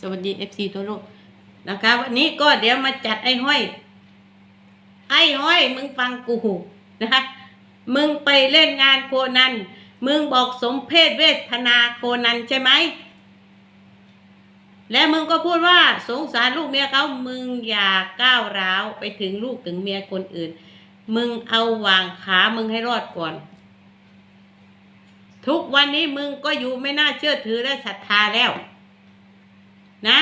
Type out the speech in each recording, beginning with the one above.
สวัสดีเอฟซีทั่วโลกนะคะวันนี้ก็เดี๋ยวมาจัดไอ้ห้อย ไอ้ห้อย มึงฟังกูนะคะมึงไปเล่นงานโคนัน มึงบอกสมเพศเวทนาโคนันใช่ไหม และมึงก็พูดว่าสงสารลูกเมียเขา มึงอย่าก้าวร้าวไปถึงลูกถึงเมียคนอื่น มึงเอาวางขามึงให้รอดก่อน ทุกวันนี้มึงก็อยู่ไม่น่าเชื่อถือและศรัทธาแล้ว นะ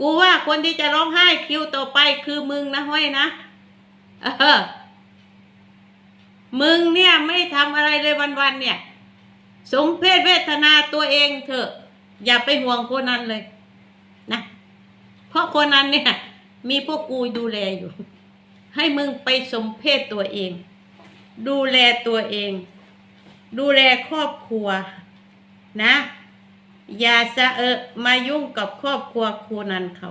กูว่าคนที่จะร้องไห้คิวต่อไปคือมึงนะห้อยนะ เออ มึงเนี่ยไม่ทำอะไรเลยวันๆเนี่ย สมเพศเวทนาตัวเองเถอะ อย่าไปห่วงคนนั้นเลย นะ เพราะคนนั้นเนี่ย มีพวกกูดูแลอยู่ ให้มึงไปสมเพศตัวเอง ดูแลตัวเอง ดูแลครอบครัวนะ อย่าสะเอะมายุ่งกับครอบครัวครูนันเขา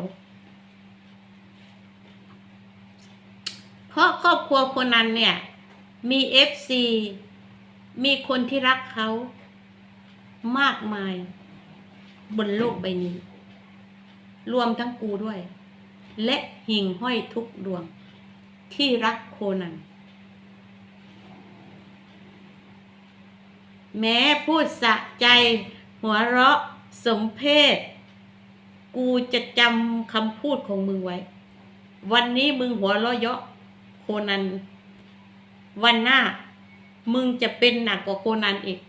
เพราะครอบครัวคนนั้นเนี่ย มีเอฟซีมีคนที่รักเขามากมาย บนโลกใบนี้ รวมทั้งกูด้วย และหิ่งห้อยทุกดวงที่รักโคนัน แม้พูดสะใจ หัวเราะสมเพศ กูจะจำคำพูดของมึงไว้ วันนี้มึงหัวเราะเยาะโคนัน วันหน้า มึงจะเป็นหนักกว่าโคนันอีก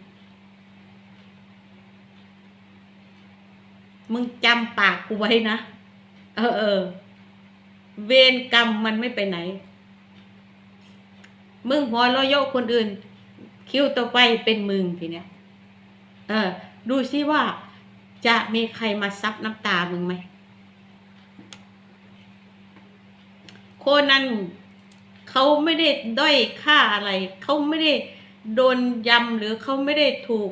มึงจำปากกูไว้นะ เออเออเวรกรรมมันไม่ไปไหน มึงหัวเราะเยาะคนอื่น คิวต่อไปเป็นมึงทีเนี้ย เออ ดูซิว่าจะมีใครมาซับน้ำตามึงไหม โคนันเขาไม่ได้ด้อยค่าอะไร เขาไม่ได้โดนยำหรือเขาไม่ได้ถูก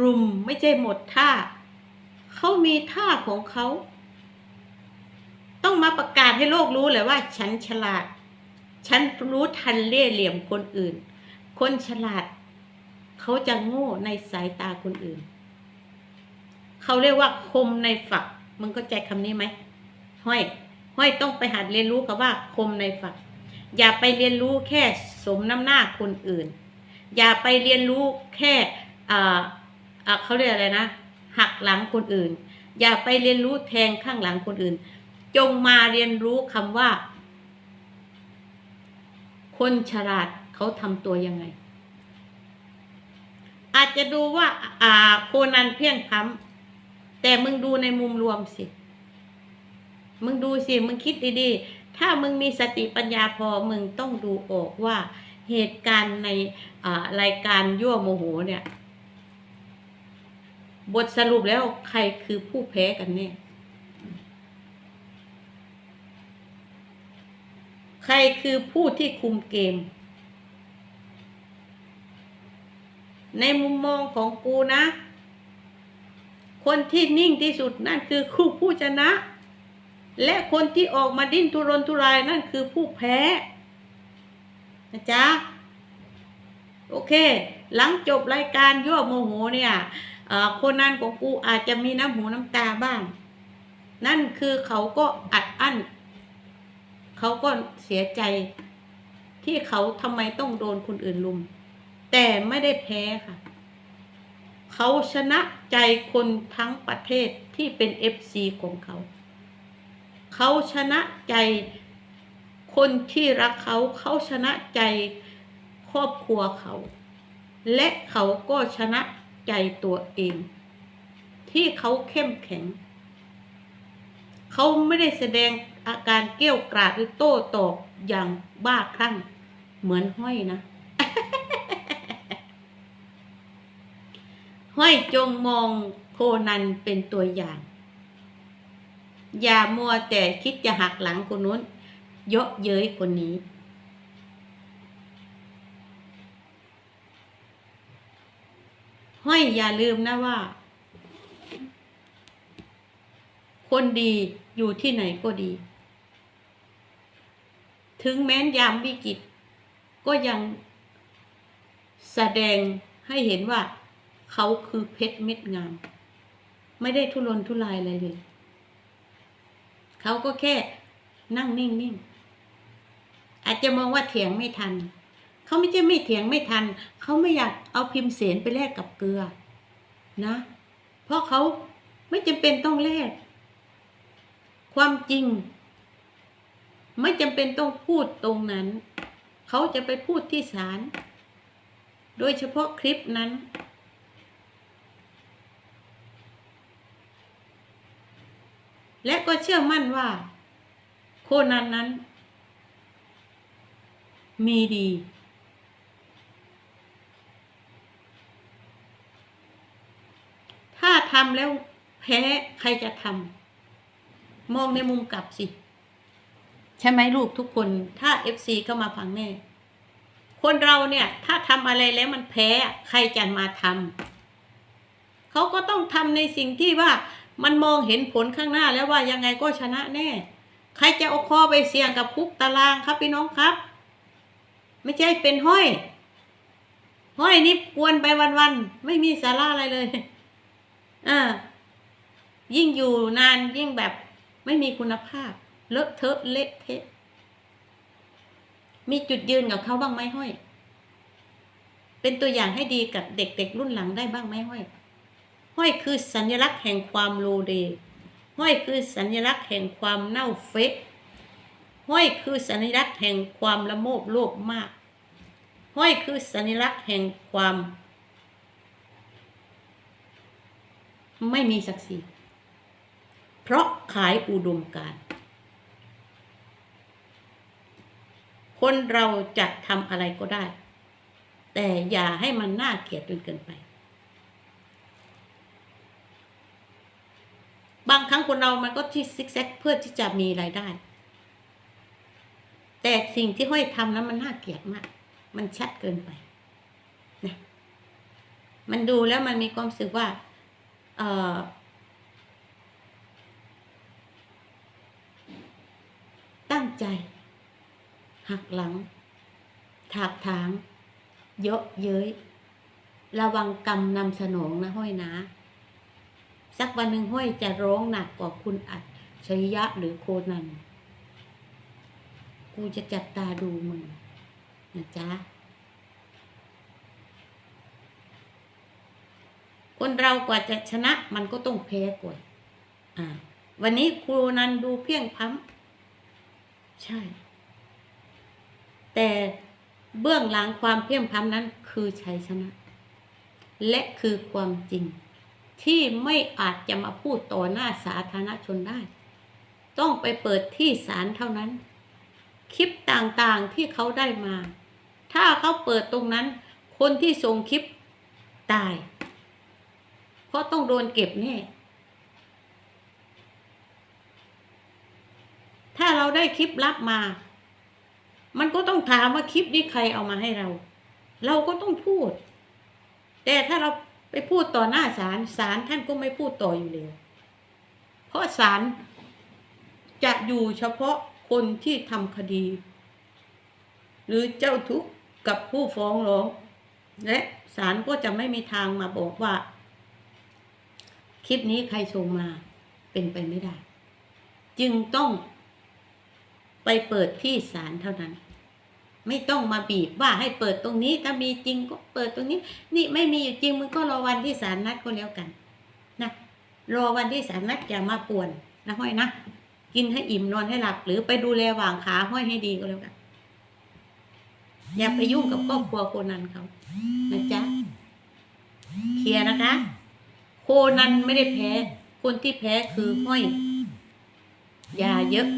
รุมไม่ใช่หมดท่า เขามีท่าของเขา ต้องมาประกาศให้โลกรู้เลยว่า ฉันฉลาด ฉันรู้ทันเล่ห์เหลี่ยมคนอื่น คนฉลาด เขาจะโง่ในสายตาคนอื่น เขาเรียกว่าคมในฝัก มึงก็ใจคำนี้ไหมห้อย ห้อยต้องไปหัดเรียนรู้กับว่าคมในฝัก อย่าไปเรียนรู้แค่สมน้ำหน้าคนอื่น อย่าไปเรียนรู้แค่เขาเรียกอะไรนะ หักหลังคนอื่น อย่าไปเรียนรู้แทงข้างหลังคนอื่น จงมาเรียนรู้คำว่า คนฉลาดเขาทำตัวยังไง อาจจะดูว่า อ่า โคนันเพียนพำแต่มึงดูในมุมรวมสิ มึงดูสิ มึงคิดดีๆ ถ้ามึงมีสติปัญญาพอมึงต้องดูออกว่าเหตุการณ์ในอ่ารายการยั่วโมโหเนี่ย บทสรุปแล้วใครคือผู้แพ้กันแน่ใครคือผู้ที่คุมเกม ในมุมมองของกูนะ คนที่นิ่งที่สุดนั่นคือคู่ผู้ชนะ และคนที่ออกมาดิ้นทุรนทุรายนั่นคือผู้แพ้นะจ๊ะโอเค หลังจบรายการยั่วโมโหเนี่ยคนนั้นของกูอาจจะมีน้ำหูน้ำตาบ้าง นั่นคือเขาก็อัดอั้น เขาก็เสียใจที่เขาทำไมต้องโดนคนอื่นลุม แต่ไม่ได้แพ้ค่ะ เขาชนะใจคนทั้งประเทศที่เป็นเอฟซีของเขา เขาชนะใจคนที่รักเขาเขาชนะใจครอบครัวเขา และเขาก็ชนะใจตัวเอง ที่เขาเข้มแข็ง เขาไม่ได้แสดงอาการเกี้ยวกราดหรือโต้ตอบอย่างบ้าคลั่ง เหมือนห้อยนะ ห้อยจงมองโคนันเป็นตัวอย่าง อย่ามัวแต่คิดจะหักหลังคนนู้น เยาะเย้ยคนนี้ ห้อยอย่าลืมนะว่า คนดีอยู่ที่ไหนก็ดี ถึงแม้นยามวิกฤตก็ยังแสดงให้เห็นว่า เขาคือเพชรเม็ดงาม ไม่ได้ทุรนทุรายอะไรเลย เขาก็แค่นั่งนิ่งๆอาจจะมองว่าเถียงไม่ทัน เขาไม่ใช่ไม่เถียงไม่ทัน เขาไม่อยากเอาพิมพ์เสนไปแลกกับเกลือ นะ เพราะเขาไม่จำเป็นต้องแลกความจริง ไม่จำเป็นต้องพูดตรงนั้น เขาจะไปพูดที่ศาลโดยเฉพาะคลิปนั้น และก็เชื่อมั่นว่า โคนันนั้น มีดี ถ้าทำแล้วแพ้ใครจะทำมองในมุมกลับสิ ใช่ไหมลูกทุกคนถ้า FC เข้ามาฟังแม่คนเราเนี่ย ถ้าทำอะไรแล้วมันแพ้ใครจะมาทำเขาก็ต้องทำในสิ่งที่ว่า มันมองเห็นผลข้างหน้าแล้วว่ายังไงก็ชนะแน่ ใครจะเอาคอไปเสี่ยงกับคุกตารางครับพี่น้องครับ ไม่ใช่เป็นห้อย ห้อยนี่กวนไปวันๆไม่มีสาระอะไรเลยอ่ายิ่งอยู่นานยิ่งแบบไม่มีคุณภาพ เลอะเทอะเละเทะ มีจุดยืนกับเขาบ้างไหมห้อย เป็นตัวอย่างให้ดีกับเด็กๆรุ่นหลังได้บ้างไหมห้อย ห้อยคือสัญลักษณ์แห่งความโลเลห้อยคือสัญลักษณ์แห่งความเน่าเฟะห้อยคือสัญลักษณ์แห่งความละโมบโลภมาก ห้อยคือสัญลักษณ์แห่งความ ไม่มีศักดิ์ศรี เพราะขายอุดมการ คนเราจะทำอะไรก็ได้ แต่อย่าให้มันน่าเกลียดจนเกินไป บางครั้งคนเรามันก็ที่ซิกแซกเพื่อที่จะมีรายได้ แต่สิ่งที่ห้อยทำนั้นมันน่าเกลียดมาก มันชัดเกินไปนะมันดูแล้วมันมีความรู้สึกว่า เออตั้งใจ หักหลัง ถากถาง เยอะเย้ย ระวังกรรมนำสนองนะห้อยนะ สักวันหนึ่งห้อยจะร้องหนักกว่าคุณอัดชริยะหรือโคนัน กูจะจับตาดูมึงนะจ๊ะ คนเรากว่าจะชนะมันก็ต้องแพ้ก่อนอ่า วันนี้ครูนันดูเพียงพร้ำใช่ แต่เบื้องหลังความเพียงพร้ำนั้นคือชัยชนะ และคือความจริง ที่ไม่อาจจะมาพูดต่อหน้าสาธารณชนได้ ต้องไปเปิดที่ศาลเท่านั้น คลิปต่างๆที่เขาได้มา ถ้าเขาเปิดตรงนั้น คนที่ส่งคลิปตาย เพราะต้องโดนเก็บแน่ถ้าเราได้คลิปลับมา มันก็ต้องถามว่าคลิปนี้ใครเอามาให้เรา เราก็ต้องพูด แต่ถ้าเรา ไปพูดต่อหน้าศาลศาลท่านก็ไม่พูดต่ออยู่แล้วเพราะศาลจะอยู่เฉพาะคนที่ทำคดี หรือเจ้าทุกข์กับผู้ฟ้องร้อง และศาลก็จะไม่มีทางมาบอกว่า คลิปนี้ใครส่งมาเป็นไปไม่ได้ จึงต้องไปเปิดที่ศาลเท่านั้น ไม่ต้องมาบีบว่าให้เปิดตรงนี้ถ้ามีจริงก็เปิดตรงนี้ นี่ไม่มีอยู่จริงมึงก็รอวันที่ศาลนัดก็แล้วกันนะรอวันที่ศาลนัดอย่ามาป่วนนะห้อยนะกินให้อิ่มนอนให้หลับ หรือไปดูแลวางขาห้อยให้ดีก็แล้วกัน อย่าไปยุ่งกับครอบครัวโคนันเขานะจ๊ะเคลียร์นะคะ โคนันไม่ได้แพ้ คนที่แพ้คือห้อยยาเยอะ